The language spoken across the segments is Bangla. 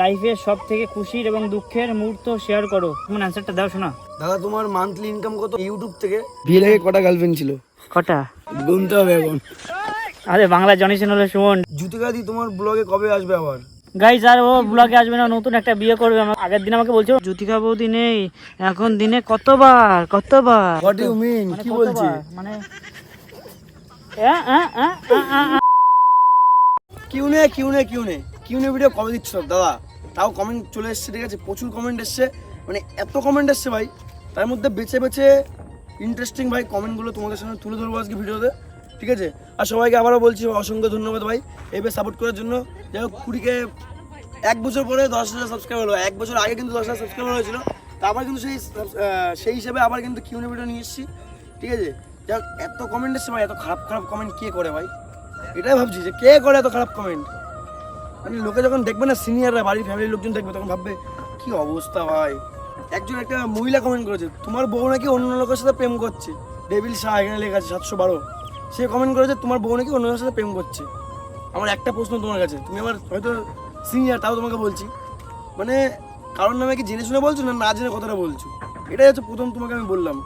লাইফের সব থেকে খুশির এবং দুঃখের মুহূর্ত শেয়ার করো। তোমার অ্যান্সারটা দাও শোনা। দাদা তোমার মান্থলি ইনকাম কত? ইউটিউব থেকে? বিয়ে লাগে কটা গার্লফ্রেন্ড ছিল? কটা? গুনতে হবে এখন। আরে বাংলা জনিসন হলো সুমন জুতিকা দি তোমার ব্লগে কবে আসবে আবার? গাইজ আর ও ব্লগে আসবে না নতুন একটা বিয়ে করবে। আমার আগের দিন আমাকে বলছো জ্যোতিকা বৌদি নেই এখন দিনে কতবার কতবার? হোয়াট ইউ মিন কি কতবার? বলছি মানে। কিউ নে কিউ নে কিউ নে কিউ নে ভিডিও কবে দিচ্ছ, দাদা? তাও কমেন্ট চলে এসছে, ঠিক আছে? প্রচুর কমেন্ট এসছে। মানে এত কমেন্ট এসছে ভাই। তার মধ্যে বেছে বেছে ইন্টারেস্টিং ভাই কমেন্টগুলো তোমাদের সামনে তুলে ধরবো আজকে ভিডিওতে, ঠিক আছে? আর সবাইকে আবারও বলছি, অসংখ্য ধন্যবাদ ভাই এইভাবে সাপোর্ট করার জন্য। যাই হোক, কুড়িকে এক বছর পরে দশ হাজার সাবস্ক্রাইবার হলো। এক বছর আগে কিন্তু দশ হাজার সাবস্ক্রাইবার হয়েছিল। আবার কিন্তু সেই সেই হিসেবে আবার কিন্তু কিউনে ভিডিও নিয়ে এসেছি, ঠিক আছে? যাই হোক, এত কমেন্ট এসছে ভাই, এত খারাপ খারাপ কমেন্ট কে করে ভাই? এটাই ভাবছি যে কে করে এত খারাপ কমেন্ট মানে লোকে যখন দেখবে না সিনিয়ররা বাড়ির ফ্যামিলির লোকজন দেখবে, তখন ভাববে, কি অবস্থা ভাই? একজন একটা মহিলা কমেন্ট করেছে, তোমার বউ নাকি অন্য লোকের সাথে প্রেম করছে? ডেভিল শাহ এখানে লেখা আছে, সাতশো বারো। সে কমেন্ট করেছে, তোমার বউ নাকি অন্য লোকের সাথে প্রেম করছে? আমার একটা প্রশ্ন তোমার কাছে, তুমি আমার হয়তো সিনিয়র তাও তোমাকে বলছি। মানে কারোর নামে কি জেনে শুনে বলছো, না না জেনে কথাটা বলছো? এটাই হচ্ছে প্রথম তোমাকে আমি বললাম।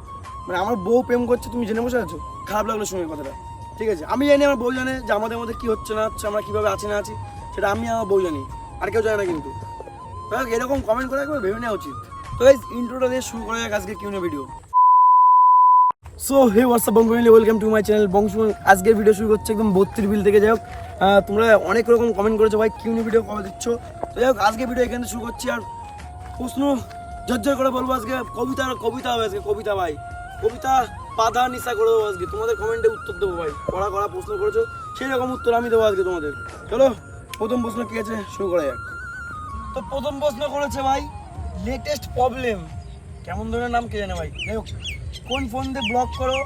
মানে আমার বউ প্রেম করছে, তুমি জেনে বসে আছো? খারাপ লাগল শুনে কথাটা। ঠিক আছে, আমি জানি আমার বউ জানে যে আমাদের মধ্যে কি হচ্ছে না হচ্ছে, আমরা কীভাবে আছি না আছি। সেটা আমি আমার বউ জানি আর কেউ জানে না কিন্তু। হোক, এরকম কমেন্ট করে একবার ভেবে নেওয়া উচিত। তো এই ইন্ট্রোটা দিয়ে শুরু করা যাক আজকে কিউনে video so hey what's up বঙ্গমিলি welcome to my channel বংশ আজকের ভিডিও শুরু করছে একদম বত্রিশ বিল থেকে। যাই হোক তোমরা অনেক রকম কমেন্ট করেছ ভাই কিউনি ভিডিও কবে দিচ্ছ? তো যাই হোক আজকে ভিডিও এখানে শুরু করছি আর প্রশ্ন ঝরঝর করে বলব আজকে কবিতা কবিতা হবে আজকে কবিতা ভাই। কবিতা বাধা নিশা করে দেবো আজকে। তোমাদের কমেন্টে উত্তর দেবো ভাই। কড়া কড়া প্রশ্ন করেছ সেই রকম উত্তর আমি দেবো আজকে তোমাদের। চলো প্রথম প্রশ্ন কি আছে? শুরু করা যাক। তো প্রথম প্রশ্ন করেছে ভাই লেটেস্ট প্রবলেম কেমন ধরনের নাম কে জানে ভাই? যাই হোক, কোন ফোন দিয়ে ব্লক করো?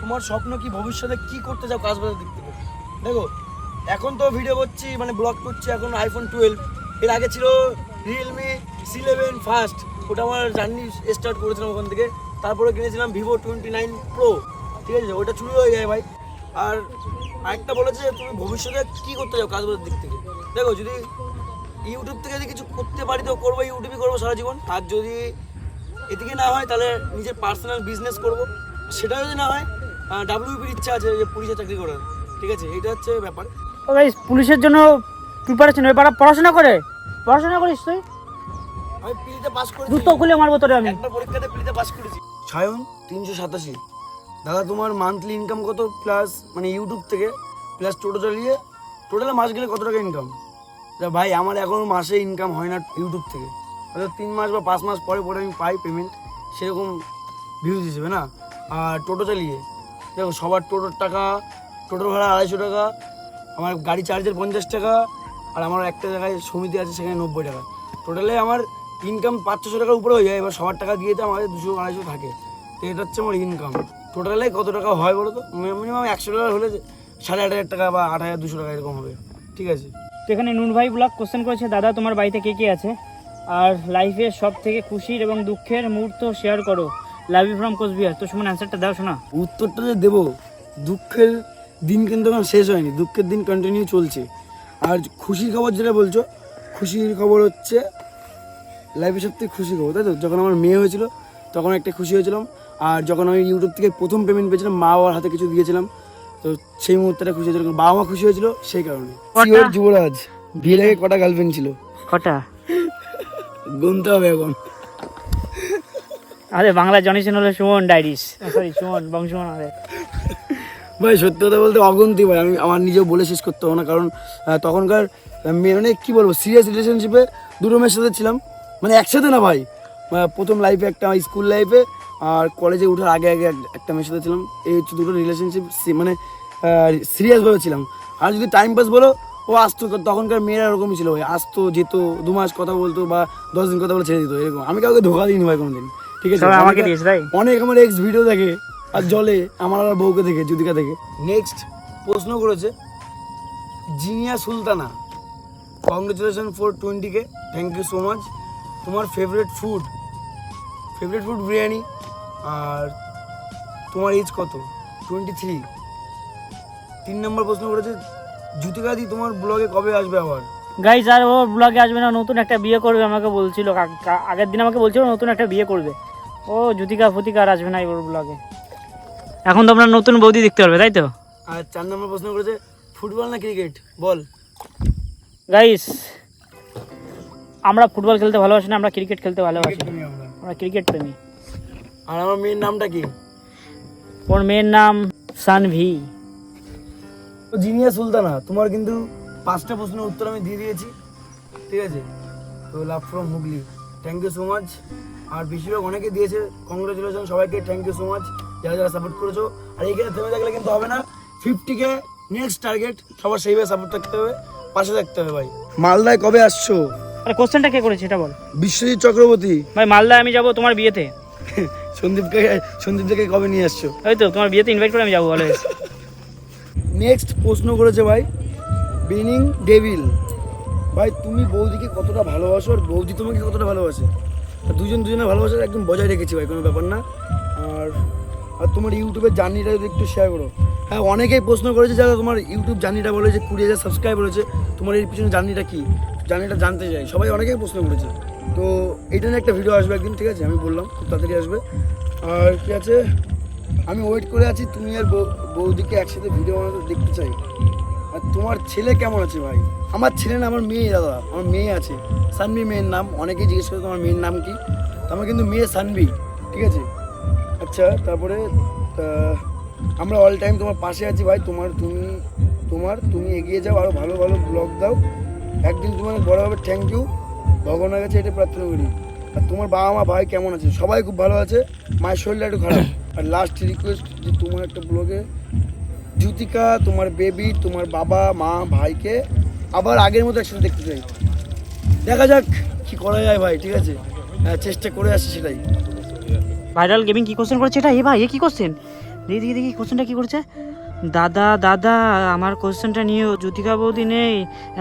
তোমার স্বপ্ন কি ভবিষ্যতে কি করতে চাও কাজ বাজার দিক থেকে? দেখো, এখন তো ভিডিও করছি মানে ব্লগ করছি, এখন আইফোন টুয়েলভ এর আগে ছিল রিয়েলমি সি ইলেভেন ফার্স্ট ওটা আমার জার্নি স্টার্ট করেছিলাম ওখান থেকে। তারপরে কিনেছিলাম ভিভো টোয়েন্টি নাইন প্রো ঠিক আছে, ওটা চুরি হয়ে যায় ভাই। আর আরেকটা বলেছে যে তুমি ভবিষ্যতে কি করতে চাও কাজবাজের দিক থেকে? দেখো যদি ইউটিউব থেকে যদি কিছু করতে পারি তো করব ইউটিউবই করব সারা জীবন। আর যদি এদিকে না হয় তাহলে নিজের পার্সোনাল বিজনেস করব। সেটা যদি না হয় ডাব্লিউপির ইচ্ছা আছে যে পুলিশে চাকরি করার। ঠিক আছে? এটা হচ্ছে ব্যাপার। ও গাইজ পুলিশের জন্য প্রিপারেশন এবার পড়াশোনা করে? পড়াশোনা করিস তুই? আমি পিলিতে পাস করেছি। দুটো খুলে মারবো তোরে আমি। একটা পরীক্ষাতে পিলিতে পাস করেছি। সায়ন তিনশো সাতাশি। দাদা, তোমার মান্থলি ইনকাম কত প্লাস মানে ইউটিউব থেকে? প্লাস টোটো চালিয়ে টোটালে মাস গেলে কত টাকা ইনকাম ভাই, আমার এখনও মাসে ইনকাম হয় না ইউটিউব থেকে। হয়তো তিন মাস বা পাঁচ মাস পরে পরে আমি পাই পেমেন্ট সেরকম ভিউজ হিসেবে না? আর টোটো চালিয়ে দেখো, সবার টোটোর টাকা টোটোর ভাড়া আড়াইশো টাকা, আমার গাড়ি চার্জের পঞ্চাশ টাকা, আর আমার একটা জায়গায় সমিতি আছে, সেখানে নব্বই টাকা। টোটালে আমার ইনকাম পাঁচশো টাকার উপরে হয়ে যায়, এবার সবার টাকা দিয়ে তো আমাদের দুশো আড়াইশো থাকে। তো এটা হচ্ছে আমার ইনকাম টোটালে কত টাকা হয় বলো তো? মিনিমাম একশো টাকা হলে সাড়ে আট হাজার টাকা বা আট হাজার দুশো টাকা এরকম হবে। ঠিক আছে? তো এখানে নুন ভাই ব্লগ কোশ্চেন করেছে দাদা তোমার বাড়িতে কে কে আছে? আর লাইফের সব থেকে খুশির এবং দুঃখের মুহূর্ত শেয়ার করো লাভ ইউ ফ্রম কোচবিহার। তো সুমন অ্যান্সারটা দাও শোনা। উত্তরটা যে দেবো দুঃখের দিন কিন্তু এখন শেষ হয়নি দুঃখের দিন কন্টিনিউ চলছে। আর খুশির খবর যেটা বলছো খুশির খবর হচ্ছে লাইফে সব থেকে খুশি খবর তাই তো? যখন আমার মেয়ে হয়েছিল তখন একটা খুশি হয়েছিলাম। আর যখন আমি ইউটিউব থেকে প্রথম পেমেন্ট পেয়েছিলাম মা বাবার হাতে কিছু দিয়েছিলাম তো সেই মুহূর্তটা খুশি হয়েছিল বাবা মা খুশি হয়েছিল সেই কারণে? যুবরাজ বিয়ের আগে কটা গার্লফ্রেন্ড ছিল? কটা? গুনতে হবে এখন। আরে বাংলা জনিসন হলো সুমন ডাইরিস। সরি সুমন বংশমন আরে। ভাই সত্যি কথা বলতে অগন্তি ভাই আমি আমার নিজেও বলে শেষ করতে হবে না কারণ তখনকার মানে কি বলব সিরিয়াস রিলেশনশিপে দুটো মেয়ের সাথে ছিলাম। মানে একসাথে না ভাই প্রথম লাইফে একটা স্কুল লাইফে আর কলেজে ওঠার আগে আগে একটা মেয়ের সাথে ছিলাম। এই হচ্ছে দুটো রিলেশনশিপ মানে সিরিয়াসভাবে ছিলাম। আর যদি টাইম পাস বলো ও আসতো তখনকার মেয়েরা এরকমই ছিল। ভাই আসতো যেত দু মাস কথা বলতো বা দশ দিন কথা বলে ছেড়ে দিত এরকম। আমি কাউকে ধোকা দিইনি ভাই কোনোদিন ঠিক আছে? আমাকে অনেকে- অনেক আমার এক্স ভিডিও দেখে আর জলে আমার আর বউকে দেখে যুদিকা দেখে। নেক্সট প্রশ্ন করেছে জিনিয়া সুলতানা কংগ্রেচুলেশন ফর টোয়েন্টিকে থ্যাংক ইউ সো মাচ তোমার favourite food favourite food biryani আর তোমার এজ কত? টোয়েন্টি থ্রি তিন নম্বর প্রশ্ন করেছে জুতিকা দি তোমার ব্লগে কবে আসবে আবার? গাইজ আর ও ব্লগে আসবে না নতুন একটা বিয়ে করবে আমাকে বলছিল। আগের দিন আমাকে বলছিল নতুন একটা বিয়ে করবে। ও জুতিকা ফুতিকা আর আসবে না এই ওর ব্লগে এখন তো আমরা নতুন বৌদি দেখতে পারবে তাই তো? আর চার নম্বর প্রশ্ন করেছে ফুটবল না ক্রিকেট বল। গাইস আমরা ফুটবল খেলতে ভালোবাসি না আমরা ক্রিকেট খেলতে ভালোবাসি। আমরা। ক্রিকেট প্রেমী। আর আমার মেয়ের নামটা কি? ওর মেয়ের নাম সানভি। তো জিনিয়া সুলতানা। তোমার কিন্তু পাঁচটা প্রশ্নের উত্তর আমি দিয়ে দিয়েছি। ঠিক আছে? তো love from Hooghly. Thank you so much আর বেশিরভাগ অনেকে দিয়েছে। কংগ্রেচুলেশন সবাইকে। থ্যাংক ইউ সো মাচ যারা যারা সাপোর্ট করেছ। আর এইখানে থেমে থাকলে কিন্তু হবে না। ফিফটিকে নেক্সট টার্গেট সবার সেইভাবে সাপোর্ট থাকতে হবে। পাশে থাকতে হবে ভাই। মালদায় কবে আসছো? আরে কোশ্চেনটা কে করেছে এটা বল। বিশ্বজিৎ চক্রবর্তী। ভাই মালদায় আমি যাব তোমার বিয়েতে। সন্দীপকে সন্দীপকে কবে নিয়ে আসছো? ওই তো তোমার বিয়েতে ইনভাইট করে আমি যাব ভালো নেক্সট প্রশ্ন করেছে ভাই বিনিং ডেভিল ভাই তুমি বৌদিকে কতটা ভালোবাসো আর বৌদি তোমাকে কতটা ভালোবাসে? দুজন দুজনে ভালোবাসা একদম বজায় রেখেছি ভাই কোনো ব্যাপার না। আর আর তোমার ইউটিউবের জার্নিটা যদি একটু শেয়ার করো। হ্যাঁ অনেকেই প্রশ্ন করেছে যারা তোমার ইউটিউব জার্নিটা বলে যে কুড়ি হাজার সাবস্ক্রাইব রয়েছে তোমার এর পিছনে জার্নিটা কি? জার্নিটা জানতে চাই। সবাই অনেকেই প্রশ্ন করেছে। তো এটা নিয়ে একটা ভিডিও আসবে একদিন, ঠিক আছে? আমি বললাম, খুব তাড়াতাড়ি আসবে। আর কি আছে? আমি ওয়েট করে আছি, তুমি আর বৌদিকে একসাথে ভিডিও বানাতে দেখতে চাই। আর তোমার ছেলে কেমন আছে ভাই? আমার ছেলে না আমার মেয়ে দাদা, আমার মেয়ে আছে। সানভি মেয়ের নাম, অনেকেই জিজ্ঞেস করে তোমার মেয়ের নাম কি। আমার কিন্তু মেয়ে সানভি, ঠিক আছে? আচ্ছা তারপরে আমরা অল টাইম তোমার পাশে আছি ভাই। তোমার, তুমি তোমার, তুমি এগিয়ে যাও আরও ভালো ভালো ব্লগ দাও। একদিন তোমার বড় হবে থ্যাংক ইউ ভগবানের কাছে এটা প্রার্থনা করি। আর তোমার বাবা মা ভাই কেমন আছে? সবাই খুব ভালো আছে। মায়ের শরীরটা একটু খারাপ। আর লাস্ট রিকোয়েস্ট যে তোমার একটা ব্লগে জ্যোতিকা তোমার বেবি তোমার বাবা মা ভাইকে আবার আগের মতো একসাথে দেখতে চাই। দেখা যাক কি করা যায় ভাই ঠিক আছে? হ্যাঁ, চেষ্টা করে আসছি সেটাই। ভাইরাল গেমিং কি কোশ্চেন করেছে এটা? এ ভাই এ কি কোশ্চেন দেখি দেখি দেখি কোশ্চেনটা কি করেছে? দাদা দাদা আমার কোশ্চেনটা নিয়েও জ্যোতিকা বৌদি নেই।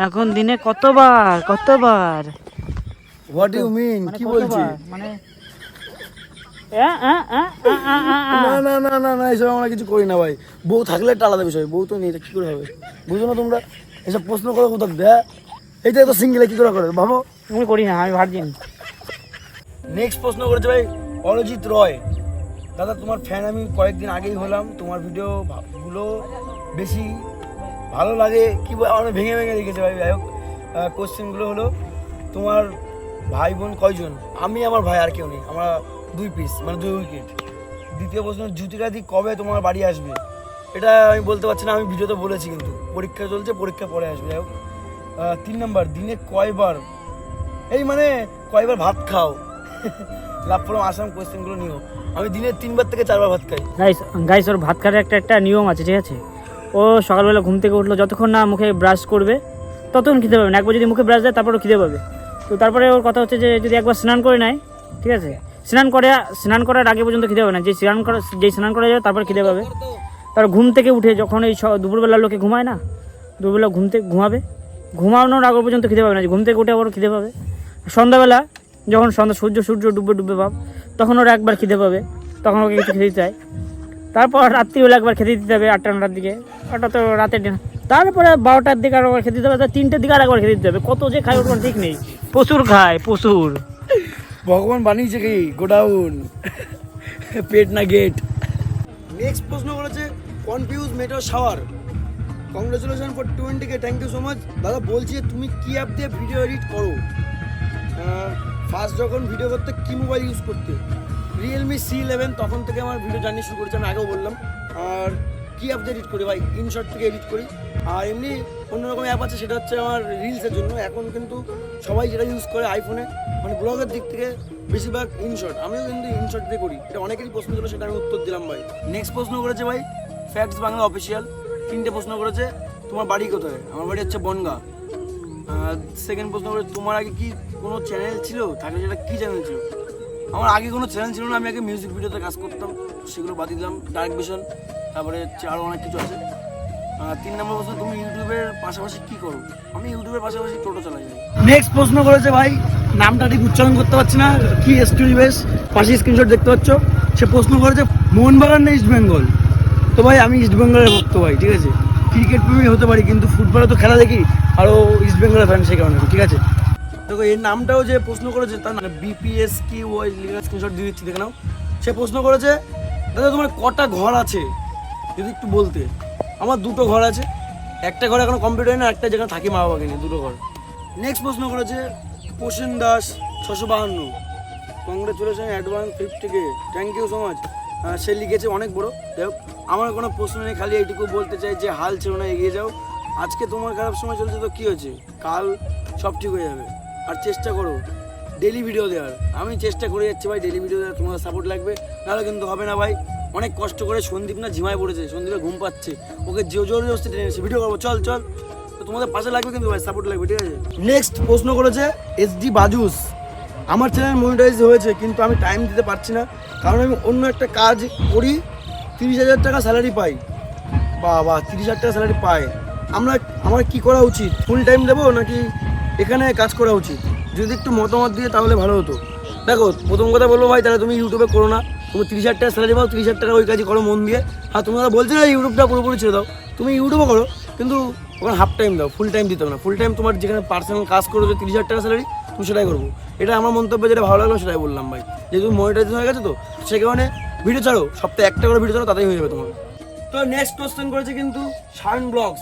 এখন দিনে কতবার কতবার? হোয়াট ইউ মিন কি মানে। না না না না না এসব আমরা কিছু করি না ভাই। বউ থাকলে একটা আলাদা বিষয়। বউ তো নেই এটা কি করে হবে? বুঝো না তোমরা। এসব প্রশ্ন করো কোথাও দেয় এইটা তো সিঙ্গেলে কি করে করে? ভাবো। আমি করি না আমি ভার্জিন নেক্সট প্রশ্ন করেছে ভাই অরজিৎ রয়। দাদা তোমার ফ্যান আমি কয়েকদিন আগেই হলাম। তোমার ভিডিও গুলো বেশি ভালো লাগে। কি আমার ভেঙে ভেঙে রেখেছে ভাই। যাই হোক কোশ্চেনগুলো হলো তোমার ভাই বোন কয়জন? আমি, আমার ভাই আর কেউ নেই। আমরা দুই পিস মানে দুই উইকেট দ্বিতীয় প্রশ্ন জুতিকা দি কবে তোমার বাড়ি আসবে? এটা আমি বলতে পারছি না, আমি ভিডিওতে বলেছি কিন্তু। পরীক্ষা চলছে, পরীক্ষা পরে আসবে, যাই হোক। তিন নম্বর দিনে কয়বার? এই মানে কয়বার ভাত খাও? লাভ ফ্রম আসাম কোয়েশ্চেনগুলো নিও। আমি দিনে তিনবার থেকে চারবার ভাত খাই। গাইস গাইস ওর ভাত খাওয়ার একটা একটা নিয়ম আছে, ঠিক আছে? ও সকালবেলা ঘুম থেকে উঠল, যতক্ষণ না মুখে ব্রাশ করবে, ততক্ষণ খিদে পাবে না। একবার যদি মুখে ব্রাশ দেয়, তারপরে খিদে পাবে। তো তারপরে ওর কথা হচ্ছে যে যদি একবার স্নান করে নেয়, ঠিক আছে? স্নান করে, স্নান করার আগে পর্যন্ত খিদে পাবে না। যে স্নান করা যেই স্নান করা যাবে তারপর খিদে পাবে। তার ঘুম থেকে উঠে যখন এই দুপুরবেলা লোকে ঘুমায় না, দুপুরবেলা ঘুম থেকে ঘুমাবে। ঘুমানোর আগে পর্যন্ত খিদে পাবে না। ঘুম থেকে উঠে আবার খিদে পাবে। সন্ধ্যাবেলা যখন সন্ধ্যা, সূর্য সূর্য ডুবে ডুবে ভাব, তখন ওরা একবার খিদে পাবে। তখন ওকে কিছু খেতে চায়। তারপর রাত্রিবেলা একবার খেতে দিতে হবে আটটা, নটার দিকে। ওটা তো রাতের dinner। তারপরে বারোটার দিকে আর একবার খেতে দিতে হবে তিনটের দিকে আর একবার খেতে দিতে হবে। কত যে খায় ওর কোনো ঠিক নেই। প্রচুর খায় প্রচুর। ভগবান বানিয়েছে কি? গোডাউন। পেট না গেট। নেক্সট প্রশ্ন করেছে confuse matter shower congratulation for twenty K thank you so much দাদা বলছি তুমি কি অ্যাপ দিয়ে ভিডিও এডিট করো? ফার্স্ট যখন ভিডিও করতে কি মোবাইল ইউজ করতে? রিয়েলমি সি ইলেভেন তখন থেকে আমার ভিডিও জার্নি শুরু করেছি আমি আগেও বললাম। আর কি অ্যাপ এডিট করি ভাই? ইনশর্ট থেকে এডিট করি। আর এমনি অন্যরকম অ্যাপ আছে, সেটা হচ্ছে আমার রিলসের জন্য। এখন কিন্তু সবাই যেটা ইউজ করে আইফোনে মানে ব্লগের দিক থেকে বেশিরভাগ ইনশর্ট আমিও কিন্তু ইনশর্ট দিয়ে করি। এটা অনেকেরই প্রশ্ন ছিল, সেটা আমি উত্তর দিলাম ভাই। নেক্সট প্রশ্ন করেছে ভাই ফ্যাক্টস বাংলা অফিসিয়াল তিনটে প্রশ্ন করেছে, তোমার বাড়ি কোথায়? আমার বাড়ি হচ্ছে বনগা। সেকেন্ড প্রশ্ন করে তোমার আগে কি কোনো চ্যানেল ছিল? থাকলে সেটা কী চ্যানেল ছিল? আমার আগে কোনো চ্যানেল ছিল না, আমি আগে মিউজিক ভিডিওতে কাজ করতাম, সেগুলো বাদ দিলাম। ডার্ক ভিশন তারপরে হচ্ছে আরও অনেক কিছু আছে। তিন নম্বর প্রশ্ন, তুমি ইউটিউবের পাশাপাশি কি করো? আমি ইউটিউবের পাশাপাশি টোটো চালাই নেক্সট প্রশ্ন করেছে ভাই, নামটা ঠিক উচ্চারণ করতে পারছি না, কি স্টোরি বেস পাশে স্ক্রিনশট দেখতে পাচ্ছ? সে প্রশ্ন করেছে, মোহনবাগান না ইস্ট বেঙ্গল তো ভাই, আমি ইস্ট বেঙ্গলের ভক্ত ভাই, ঠিক আছে? ক্রিকেট প্রেমী হতে পারি, কিন্তু ফুটবলে তো খেলা দেখি আরও ইস্ট বেঙ্গলের ফ্যান সে কারণে, ঠিক আছে? দেখো, এর নামটাও যে প্রশ্ন করেছে, তার নাম বিপিএস কি ওই স্ক্রিনশট দিয়ে দিচ্ছি, দেখে নাও। সে প্রশ্ন করেছে, দাদা, তোমার কটা ঘর আছে? যদি একটু বলতে, আমার দুটো ঘর আছে, একটা ঘর এখনও কমপ্লিট হয় না একটা যেখানে থাকি মা বাবাকে নিয়ে, দুটো ঘর। নেক্সট প্রশ্ন করেছে, প্রসেন দাস ছশো বাহান্ন। কংগ্রেচুলেশন অ্যাডভান্স ফিফটিকে থ্যাংক ইউ সো মাচ সে লিখেছে অনেক বড়। যাই হোক, আমার কোনো প্রশ্ন নেই, খালি এইটুকু বলতে চাই যে হাল ছিল না, এগিয়ে যাও। আজকে তোমার খারাপ সময় চলছে তো কী হয়েছে? কাল সব ঠিক হয়ে যাবে। আর চেষ্টা করো ডেলি ভিডিও দেওয়ার। আমি চেষ্টা করে যাচ্ছি ভাই ডেলি ভিডিও দেওয়ার। তোমার সাপোর্ট লাগবে। নাহলে কিন্তু হবে না ভাই। অনেক কষ্ট করে সন্দীপ না ঝিমায় পড়েছে সন্দীপে ঘুম পাচ্ছে। ওকে জোর জোর জোর টেনে এসে ভিডিও করব। চল চল। তো তোমাদের পাশে লাগবে কিন্তু ভাই সাপোর্ট লাগবে, ঠিক আছে? নেক্সট প্রশ্ন করেছে এস ডি বাজুস। আমার চ্যানেল মনিটাইজ হয়েছে, কিন্তু আমি টাইম দিতে পারছি না। কারণ আমি অন্য একটা কাজ করি, তিরিশ হাজার টাকা স্যালারি পাই। বা বাবা, তিরিশ হাজার টাকা স্যালারি পাই আমরা, আমার কি করা উচিত? ফুল টাইম দেবো নাকি এখানে কাজ করা উচিত? যদি একটু মতামত দিয়ে তাহলে ভালো হতো। দেখো, প্রথম কথা বলব ভাই, তাহলে তুমি ইউটিউবে করো না। তুমি তিরিশ হাজার টাকা স্যালারি পাও, তিরিশ হাজার টাকা ওই কাজই করো মন দিয়ে। হ্যাঁ তোমরা বলছো না ইউটিউবটা পুরোপুরি ছেড়ে দাও। তুমি ইউটিউবও করো, কিন্তু ওখানে হাফ টাইম দাও ফুল টাইম দিতে না। ফুল টাইম তোমার যেখানে পার্সোনাল কাজ করো, যে তিরিশ হাজার টাকা স্যালারি তুমি সেটাই করব। এটা আমার মন্তব্য, যেটা ভালো লাগল সেটাই বললাম ভাই। যেহেতু মনিটাইজেশন হয়ে গেছে তো, সে কারণে ভিডিও ছাড়ো, সপ্তাহে একটা করে ভিডিও ছাড়ো, তাতেই হয়ে যাবে তোমার। তো নেক্সট কোশ্চেন করেছে কিন্তু শায়ন ব্লগস।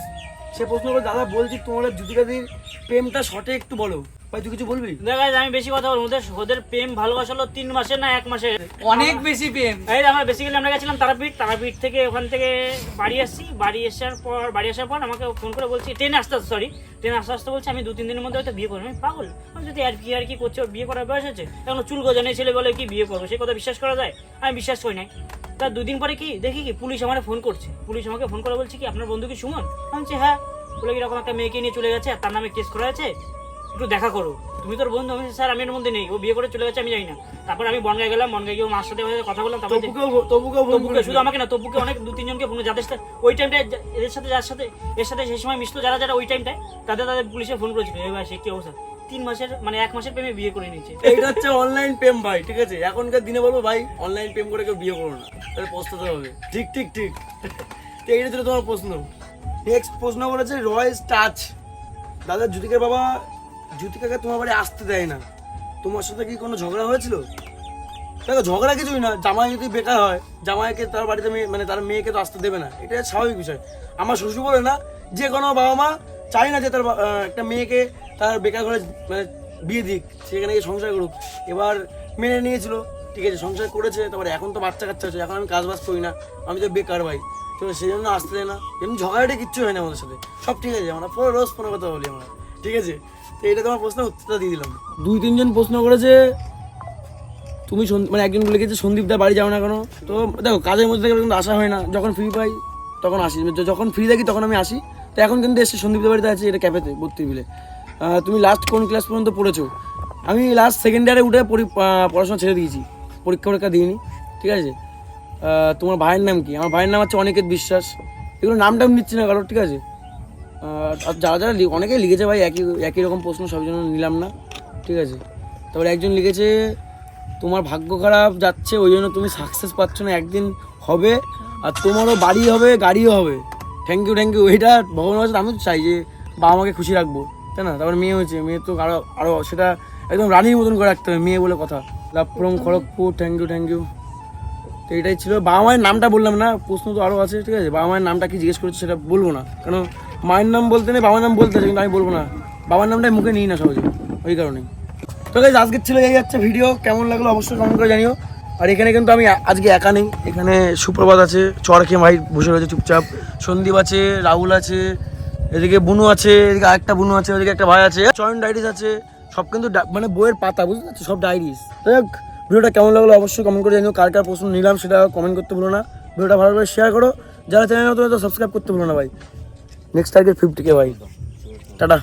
সে প্রশ্ন করে দাদা, বলছি তোমাদের জুতিকাদির প্রেমটা শর্টে একটু বলো। ভাই তুই কিছু বলবি? দেখা যায় আমি বেশি কথা বলব ওদের ওদের প্রেম ভালোবাসা হলো তিন মাসের না এক মাসের অনেক বেশি প্রেম। এই আমরা বেসিক্যালি আমরা গেছিলাম তারাপীঠ। তারাপীঠ থেকে ওখান থেকে বাড়ি আসছি। বাড়ি আসার পর বাড়ি আসার পর আমাকে ফোন করে বলছি ট্রেনে আসতে আসতে সরি ট্রেনে আসতে আসতে বলছি আমি দু তিন দিনের মধ্যে হয়তো বিয়ে করব। আমি পাগল। আমি যদি আর কি আর কি করছে বিয়ে করার বয়স আছে এখন চুল গজানে ছেলে বলে কি বিয়ে করব? সে কথা বিশ্বাস করা যায়? আমি বিশ্বাস করি নাই। তার দুদিন পরে কি দেখি কি পুলিশ আমার ফোন করছে। পুলিশ আমাকে ফোন করে বলছে কি আপনার বন্ধু কি সুমন? আমি বলছি হ্যাঁ। বলে কীরকম একটা মেয়েকে নিয়ে চলে গেছে আর তার নামে কেস করা আছে একটু দেখা করো। তুমি তোর বন্ধু আমি স্যার আমি এর মধ্যে নেই। ও বিয়ে করে চলে গেছে আমি জানি না। তারপর আমি বনগায় গেলাম বনগায় গিয়ে মার সাথে কথা বললাম তারপর তবুকে শুধু আমাকে না তবুকে অনেক দু তিনজনকে ফোন যাদের সাথে ওই টাইমটা এদের সাথে যার সাথে এর সাথে সেই সময় মিশতো যারা যারা ওই টাইমটায় তাদের তাদের পুলিশে ফোন করেছিল। এবার সে কি অবস্থা? তিন মাসের মানে এক মাসের প্রেমে বিয়ে করে নিয়েছে। এইটা হচ্ছে অনলাইন প্রেম ভাই ঠিক আছে? এখনকার দিনে বলব ভাই অনলাইন প্রেম করে কেউ বিয়ে করো না। তাহলে পস্তাতে হবে। ঠিক ঠিক ঠিক। তো এইটা ছিল তোমার প্রশ্ন। নেক্সট প্রশ্ন করেছে রয়েস টাচ। দাদা জ্যোতিকার বাবা জ্যোতিকাকে তোমার বাড়ি আসতে দেয় না। তোমার সাথে কি কোনো ঝগড়া হয়েছিল? দেখো, ঝগড়া কিছুই না। জামাই যদি বেকার হয়, জামাইকে তার বাড়িতে মেয়ে মানে তার মেয়েকে তো আসতে দেবে না। এটা স্বাভাবিক বিষয়। আমার শ্বশুর বলে না, যে কোনো বাবা মা চাই না যে তার একটা মেয়েকে তার বেকার ঘরে মানে বিয়ে দিক। সেখানে গিয়ে সংসার করুক। এবার মেনে নিয়েছিল। ঠিক আছে, সংসার করেছে। তারপরে এখন তো বাচ্চা কাচ্চা আছে। এখন আমি কাজ বাজ করি না। আমি তো বেকার ভাই। তো সেই জন্য আসতে দেয় না। এমনি ঝগড়াটা কিচ্ছু হয় না আমাদের সাথে। সব ঠিক আছে, আমরা রোজ ফোনে কথা বলি আমরা। ঠিক আছে? তো এটা তোমার প্রশ্ন উত্তরটা দিয়ে দিলাম। দুই তিনজন প্রশ্ন করেছে, তুমি মানে একজন লিখেছে সন্দীপদার বাড়ি যাও না কেন? তো দেখো, কাজের মধ্যে থেকে কিন্তু আসা হয় না। যখন ফ্রি পাই, তখন আসি। যখন ফ্রি থাকি, তখন আমি আসি। তো এখন কিন্তু এসে সন্দীপদার বাড়িতে আছি, এটা ক্যাফেতে ভর্তি মিলে। তুমি লাস্ট কোন ক্লাস পর্যন্ত পড়েছো? আমি লাস্ট সেকেন্ড ইয়ারে উঠে পড়াশোনা ছেড়ে দিয়েছি। পরীক্ষা পরীক্ষা দিইনি, ঠিক আছে? তোমার ভাইয়ের নাম কি? আমার ভাইয়ের নাম হচ্ছে অনিকেত বিশ্বাস। এগুলো নাম টাম নিচ্ছি না কারোর, ঠিক আছে? যারা যারা অনেকেই লিখেছে ভাই, একই একই রকম প্রশ্ন, সব জন্য নিলাম না, ঠিক আছে? তারপরে একজন লিখেছে, তোমার ভাগ্য খারাপ যাচ্ছে, ওই জন্য তুমি সাকসেস পাচ্ছ না, একদিন হবে আর তোমারও বাড়ি হবে, গাড়িও হবে। থ্যাংক ইউ থ্যাংক ইউ এটা ভগবান কাছে আমি চাই যে বাবা মাকে খুশি রাখব, তাই না? তারপর মেয়ে হয়েছে, মেয়ে তো আরও আরও সেটা একদম রানীর মতন করে রাখতে হবে, মেয়ে বলে কথা। Love from Kharagpur thank you thank you তো এটাই ছিল। বাবা মায়ের নামটা বললাম না, প্রশ্ন তো আরও আছে, ঠিক আছে? বাবা মায়ের নামটা কি জিজ্ঞেস করেছে সেটা বলব না কারণ মায়ের নাম বলতে নেই, বাবার নাম বলতে কিন্তু আমি বলব না। বাবার নামটাই মুখে নিই না সহজে, ওই কারণেই। তো গাইজ আজকের ছিল এই যাচ্ছে ভিডিও কেমন লাগল অবশ্যই কমেন্ট করে জানিও। আর এখানে কিন্তু আমি আজকে একা নেই, এখানে সুপ্রভাত আছে চর খেয়ে ভাই বসে রয়েছে চুপচাপ। সন্দীপ আছে, রাহুল আছে, এদিকে বুনু আছে, এদিকে আরেকটা বুনু আছে, ওদিকে একটা ভাই আছে, চয়ন ডায়েরিস আছে, সব কিন্তু মানে বইয়ের পাতা, বুঝতে পারছ? সব ডায়েরিস তো ভিডিওটা কেমন লাগল অবশ্যই কমেন্ট করে জানিও, কার কার প্রশ্ন নিলাম সেটা কমেন্ট করতে ভুলো না। ভিডিওটা ভালো করে শেয়ার করো। যারা চ্যানেল নতুন সাবস্ক্রাইব করতে ভুলো না ভাই। নেক্সট টার্গেট ফিফটি কে ভাই। টাটা।